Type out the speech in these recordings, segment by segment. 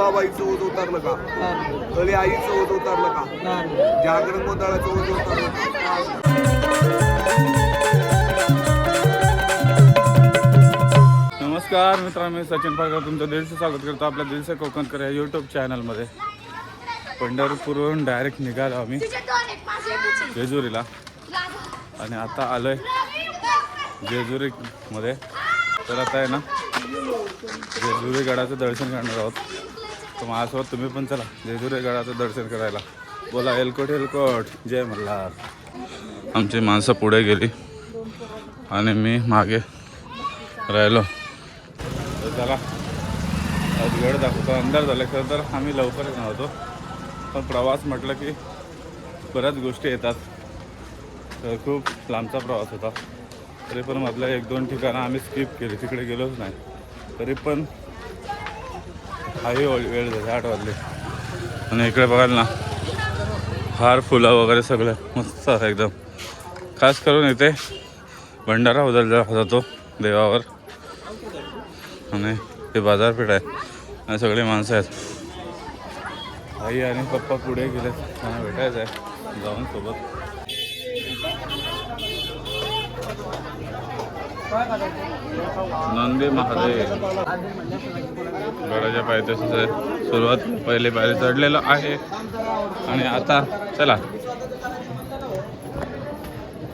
अंबाबाईचं ओझ उतरलं का? कली आईचं ओझ उतरलं का? जागरण गोंधळाचं ओझ उतरलं का? नमस्कार मित्रांनो मी सचिन पारकर तुमचं दिलचं स्वागत करतो आपल्या दिलचं कोकणकर या यूट्यूब चॅनलमध्ये पंढरपूरवरून डायरेक्ट निघालो आम्ही. जेजुरीला. आणि आता आलोय जेजुरीमध्ये. तर आता आहे ना जेजुरी गडाचं दर्शन करणार आहोत. तर माझ्यासोबत तुम्ही पण चला जेजुरी गडाचं दर्शन करायला. बोला एलकोट एलकोट जय मल्हार. आमची माणसं पुढे गेली. आणि मी मागे राहिलो. तर चला आज वेळ दाखवतो. अंधार झाले खरं तर आम्ही लवकरच नव्हतो पण प्रवास म्हटलं की बऱ्याच गोष्टी येतात. तर खूप लांबचा प्रवास होता. तरी पण मधल्या एक दोन ठिकाणं आम्ही स्किप केली. तिकडे गेलोच नाही. तरी पण हाही वेळ वेळ झाली आठ वाजले. आणि इकडे बघाल ना हार फुलं वगैरे सगळं मस्त आहे एकदम. खास करून इथे भंडारा उदरला जातो देवावर. आणि ते बाजारपेठ आहे. आणि सगळी माणसं आहेत. आई आणि पप्पा पुढे गेले त्यांना भेटायचं आहे. जाऊन सोबत. नंदी महादेव. गडाच्या पायथ्याशीच सुरुवात पहिले पायरी चढलेलं आहे. आणि आता चला.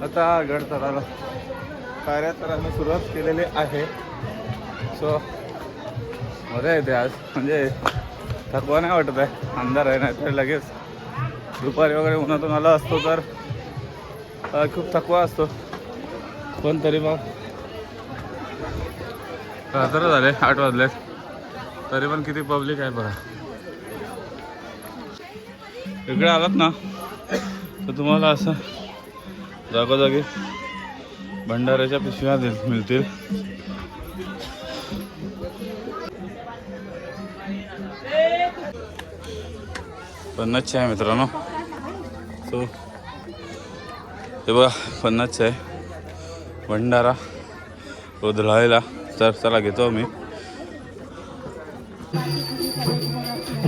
आता गड चढायला पायऱ्या चढायला सुरुवात केलेली आहे. सो मजा येते आज. म्हणजे थकवा नाही वाटत आहे. अंधार आहे नाही तर लगेच दुपारी वगैरे उन्हातून आला असतो तर खूप थकवा असतो. पण तरी मग रात्री झाले आठ वाजले तरी पण किती पब्लिक आहे बघा. इकडे आलात ना तर तुम्हाला असं जागोजागी भंडाऱ्याच्या पिशव्या मिळतील. पन्नासचे आहे मित्रांनो. सो हे बघा पन्नासचे आहे. भंडारा उधळायला तर चला घेतो मी.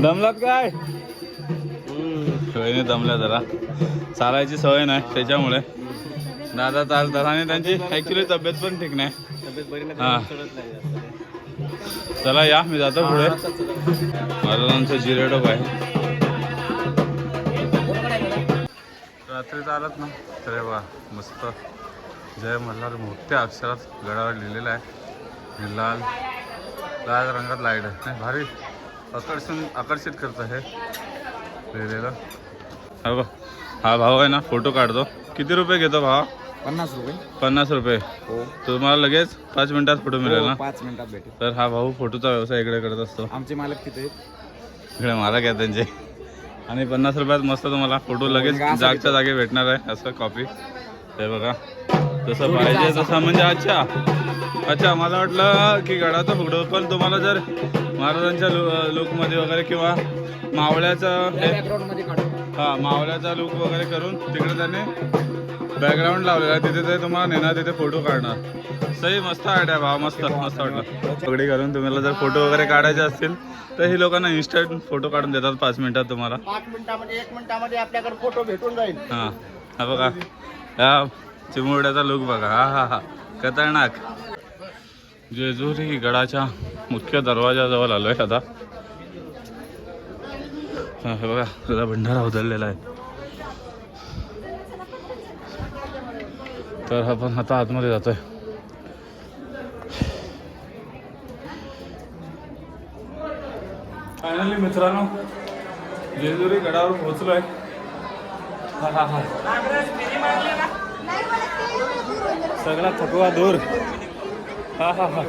दमलात काय? सोयीने दमल्या जरा. चालायची सवय नाही त्याच्यामुळे. दादा चालतात आणि त्यांची ॲक्च्युली तब्येत पण ठीक नाही. हां. चला या मी जातो पुढे. महाराजांचं जिरेडोक आहे. रात्री चालत ना. अरे वा मस्त. जय मल्हार मोठ्या अक्षरात गडावर लिहिलेलं आहे. लाल लाल रंगात लाइट आहे. नाही भारी. आकर्षण आकर्षित करतं हे. लिहिलेलं हा बघ. हा भाऊ आहे ना फोटो काढतो. किती रुपये घेतो भाव? पन्नास रुपये. पन्नास रुपये. हो. तुम्हाला लगेच पाच मिनिटात फोटो मिळेल ना? पाच मिनिटात भेटेल. तर हा भाऊ फोटोचा व्यवसाय इकडे करत असतो. आमचे मालक किती इकडे मला घ्या त्यांचे. आणि पन्नास रुपयात मस्त तुम्हाला फोटो लगेच जागच्या जागी भेटणार आहे. असं कॉपी हे बघा. जसं पाहिजे तसं म्हणजे अच्छा. अच्छा मला वाटलं की गडाचा फोटो पण तुम्हाला जर महाराजांच्या लुकमध्ये वगैरे किंवा मावळ्याचं हे हा मावळ्याचा लुक वगैरे करून तिकडे त्याने बॅकग्राऊंड लावलेला आहे. तिथे ते तुम्हाला नेणार तिथे फोटो काढणार. सही मस्त आयडिया भाव मस्त मस्त वाटलं. पगडी घालून तुम्हाला जर फोटो वगैरे काढायचे असतील तर ही लोकांना इन्स्टंट फोटो काढून देतात पाच मिनिटात तुम्हाला. पाच मिनिटामध्ये एक मिनिटामध्ये आपल्याकडे फोटो भेटून जाईल. हां हा बघा. हा चिमुरड्याचा लुक बघा. हा हा हा. खतरनाक. जेजुरी गडाच्या मुख्य दरवाजाजवळ आलोय आता. हा हे बघा तुझा भंडारा उधळलेला आहे. तर आपण आता आतमध्ये जातोय. फायनली मित्रांनो जेजुरी गडावर पोहोचलोय. हा हा हा. सगळा थकवा दूर. हा हा हा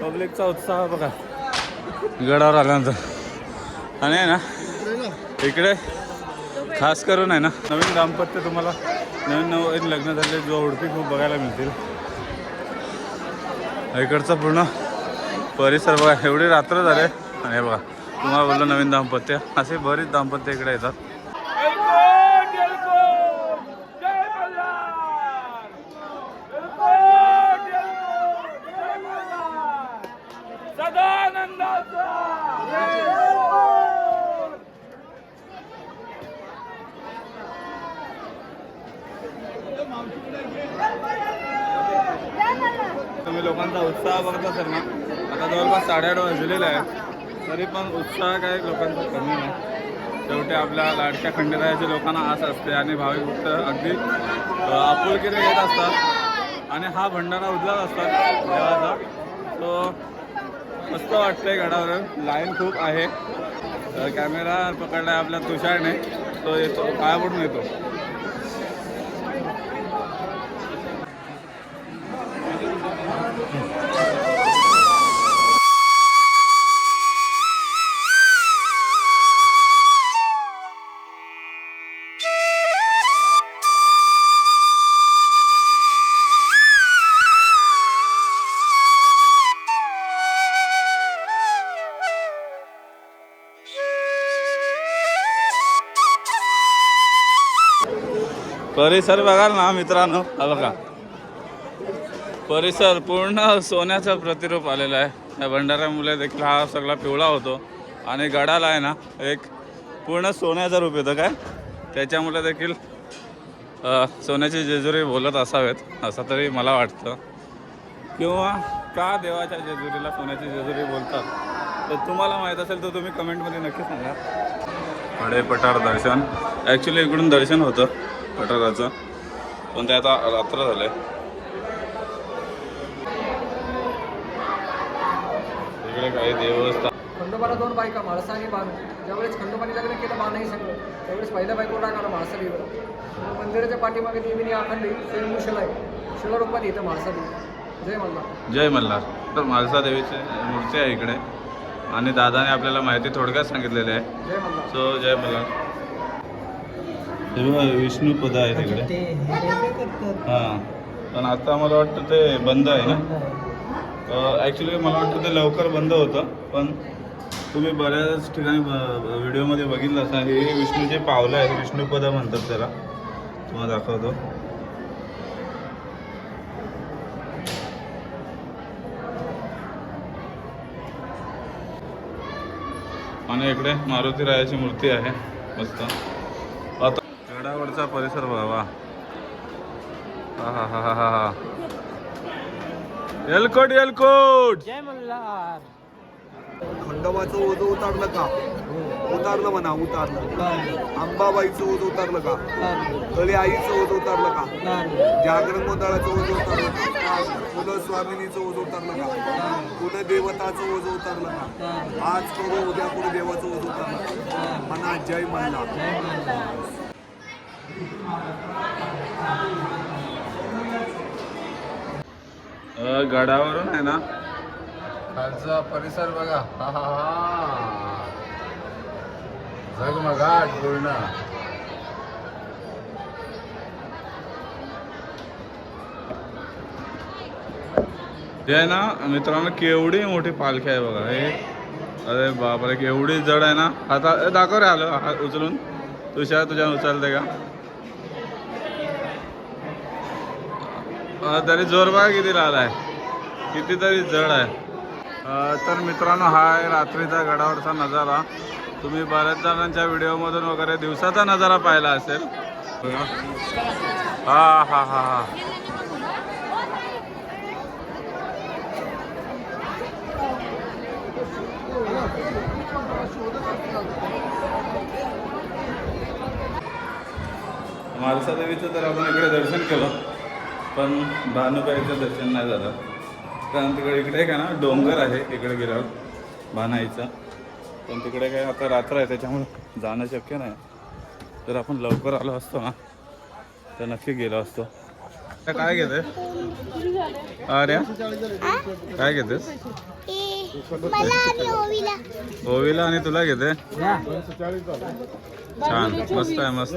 पब्लिकचा उत्साह बघा. गडावर आल्यानंतर. आणि आहे ना इकडे खास करून आहे ना नवीन दाम्पत्य तुम्हाला नवीन नवीन लग्न झाले जो उडपी खूप बघायला मिळतील. इकडचा पूर्ण परिसर बघा एवढी रात्र झाले. आणि बघा तुम्हाला बोललो नवीन दाम्पत्य. असे बरीच दाम्पत्य इकडे येतात. तुम्ही लोकांचा उत्साह बघत असाल ना आता जवळपास साडेआठ वाजलेला आहे तरी पण उत्साह काय लोकांचा कमी नाही. शेवटी आपल्या लाडक्या खंडेरायाच्या लोकांना आस असते आणि भाविक भक्त अगदी आपुलकीने येत असतात. आणि हा भंडारा उजलाच असतात देवाचा. तो मस्त वाटतंय गडावर लाईन खूप आहे. कॅमेरा पकडला आहे आपल्या तुषारने. तो येतो पाया येतो. परिसर बघाल ना मित्रांनो हा बघा परिसर पूर्ण सोन्याचं प्रतिरूप आलेलं आहे. या भंडाऱ्यामुळे देखील हा सगळा पिवळा होतो. आणि गडाला आहे ना एक पूर्ण सोन्याचं रूप येतं काय? त्याच्यामुळे देखील सोन्याची जेजुरी बोलत असावेत असं तरी मला वाटतं. किंवा का देवाच्या जेजुरीला सोन्याची जेजुरी बोलतात? तर तुम्हाला माहीत असेल तर तुम्ही कमेंटमध्ये नक्की सांगा. कडे पठार दर्शन. ॲक्च्युली इकडून दर्शन होतं पठाराचं. पण ते आता रात्र झालंय. इकडे काही देवस्थान खंडोबाला दोन बायका म्हाळसा आणि बानू. ज्यावेळेस खंडोबाने लग्न केलं बाणही सगळं. त्यावेळेस पहिल्या बायको टाकला म्हाळसा देवीला. मंदिराच्या पाठीमागे देवीने आखंडी स्वयंभूषला आहे शिलारूपात येतं म्हाळसा देवी. जय मल्हार. जय मल्हार. तर म्हालसा देवीची मूर्ती आहे इकडे. आणि दादाने आपल्याला माहिती थोडक्यात सांगितलेली आहे. जय मल्हार. सो जय मल्हार. विष्णू पद आहे तिकडे हां पण आता मला वाटतं ते बंद आहे ना? ॲक्च्युली मला वाटतं ते लवकर बंद होतं पण तुम्ही बऱ्याच ठिकाणी व्हिडिओमध्ये बघितलं असा हे विष्णूचे पावलं आहेत विष्णूपद म्हणतात त्याला. तुम्हाला दाखवतो. आणि इकडे मारुती रायाची मूर्ती आहे मस्त. आता गडावरचा परिसर व्हावा हा हा हा हा हा. एलकोट एलकोट. जय मल्हार खंडोबाचं ओझं उतारलं का? उतारलं म्हणा उतारलं. अंबाबाईचं ओझं उतारलं का? कळी आईचं ओझं उतारलं का? जागरण गोंधळाचं ओझं उतारलं का? कुलस्वामिनीचं ओझं उतारलं का? कुलदेवताचं ओझं उतारलं का? आज करू उद्या पुढे देवाचं ओझं उतारलं का? म्हणा जय मल्हार. गडावरून आहे ना? खालचा परिसर बघा. हा हा हा. झगमगाट पूर्ण. आहे ना मित्रांनो केवढी मोठी पालखी आहे बघा. हे अरे बापरे केवढी जड आहे ना. आता दाखव रे आलं हात उचलून. तुझ्या तुझ्या उचलते का? तरी जोरबा किती लागला आहे. कितीतरी जड आहे. तर मित्रांनो हा आहे रात्रीचा गडावरचा नजारा. तुम्ही बऱ्याच जणांच्या व्हिडिओमधून वगैरे दिवसाचा नजारा पाहिला असेल. हा हा हा हा. मालसा देवीचं तर आपण इकडे दर्शन केलं. पण भानुबाईचं दर्शन नाही झालं. कारण तिकडे इकडे काय ना डोंगर आहे इकडे गेल्यावर भानाईचा. पण तिकडे काय आता रात्र आहे त्याच्यामुळे जाणं शक्य नाही. तर आपण लवकर आलो असतो ना तर नक्की गेलो असतो. काय घेते अरे काय घेतेस आणि ओवीला ओवीला आणि तुला घेते छान मस्त आहे मस्त.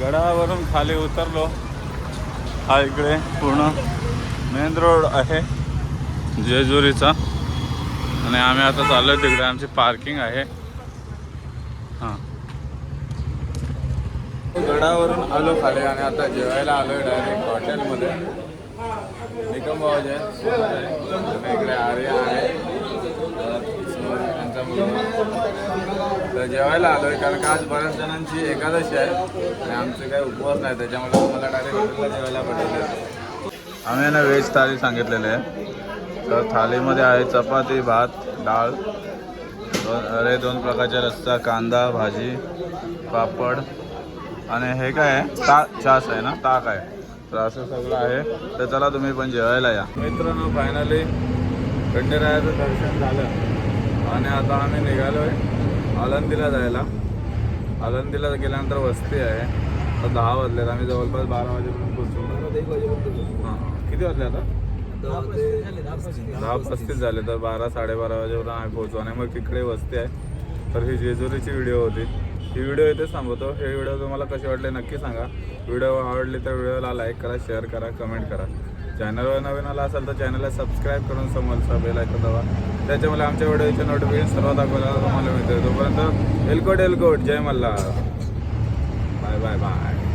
गडावरून खाली उतरलो. हा इकडे पूर्ण मेन रोड आहे जेजुरीचा. आणि आम्ही आता चाललो आहे तिकडे. आमची पार्किंग आहे. हां. गडावरून आलो खाली आणि आता जेवायला आलो डायरेक्ट हॉटेलमध्ये निकम भाऊज आहे इकडे आर्या आहे. तर जेवायला आलोय कारण का आज बऱ्याच जणांची एकादशी आहे आणि आमचे काही उपवास नाही त्याच्यामुळे तुम्हाला डायरेक्ट हॉटेलला जेवायला पाठवले आम्ही ना व्हेज थाली सांगितलेले आहे. तर थालीमध्ये आहे चपाती भात डाळ दोन अरे दोन प्रकारच्या रस्सा कांदा भाजी पापड आणि हे काय आहे? ता छास आहे ना? ताक आहे. तर असं सगळं आहे. तर चला तुम्ही पण जेवायला या. मित्रांनो फायनली खंडेरायाचं दर्शन झालं. आणि आता आम्ही निघालोय आलंदीला जायला. आलंदीला गेल्यानंतर वस्ती आहे. आता दहा वाजले आम्ही जवळपास बारा वाजेपर्यंत पोहोचू हां. किती वाजले आता? दहा पस्तीस झाले. तर बारा साडेबारा वाजेपर्यंत आम्ही पोहोचू आणि मग तिकडे वस्ती आहे. तर ही जेजुरीची व्हिडिओ होती. ही व्हिडिओ इथेच थांबवतो. हे व्हिडिओ तुम्हाला कसे वाटले नक्की सांगा. व्हिडिओ आवडली तर व्हिडिओला लाईक करा शेअर करा कमेंट करा. चॅनलवर नवीन आला असेल तर चॅनलला सबस्क्राईब करून समोरचा बेल ऐकत दवा त्याच्यामुळे आमच्या व्हिडिओचे नोटिफिकेशन सर्व दाखवायला तुम्हाला मिळते तोपर्यंत एलकोट एलकोट. जय मल्हार. Bye bye bye.